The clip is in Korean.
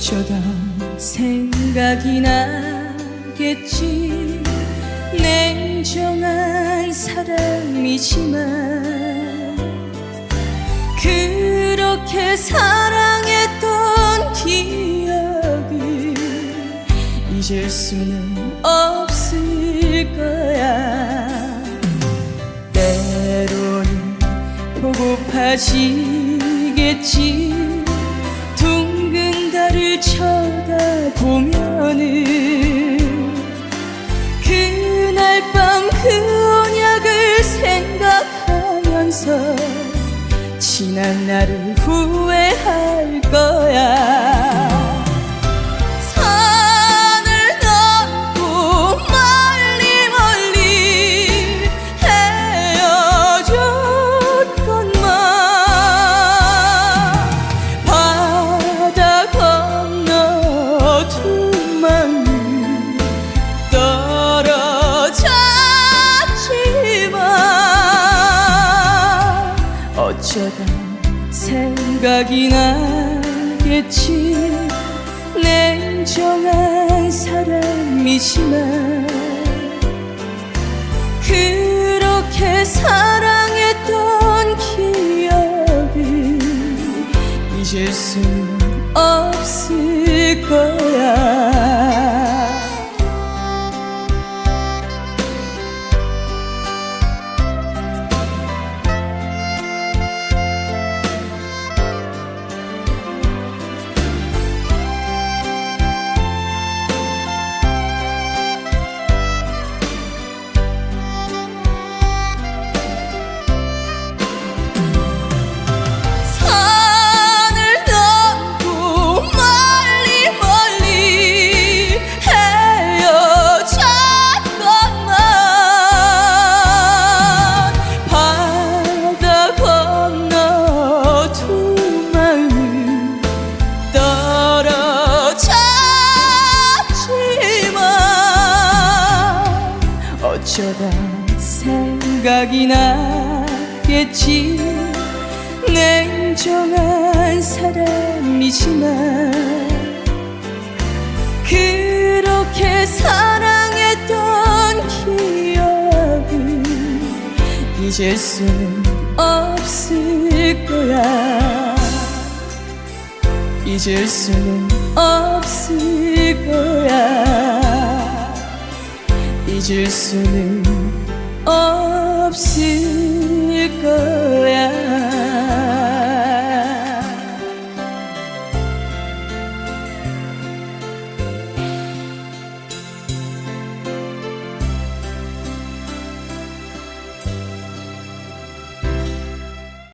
어쩌다 생각이 나겠지. 냉정한 사람이지만 그렇게 사랑했던 기억을 잊을 수는 없을 거야. 때로는 보고파지겠지 보면은 그날 밤그 언약을 생각하면서 지난 날을 후회할 거야 마음 떨어졌지만 어쩌다 생각이 나겠지? 냉정한 사람이지만 그렇게 사랑했던 기억을 잊을 수는 없을 거야 어쩌다 생각이 나겠지. 냉정한 사람이지만 그렇게 사랑했던 기억을 잊을 수는 없을 거야. 잊을 수는 없을 거야 잊을 수는 없을 거야.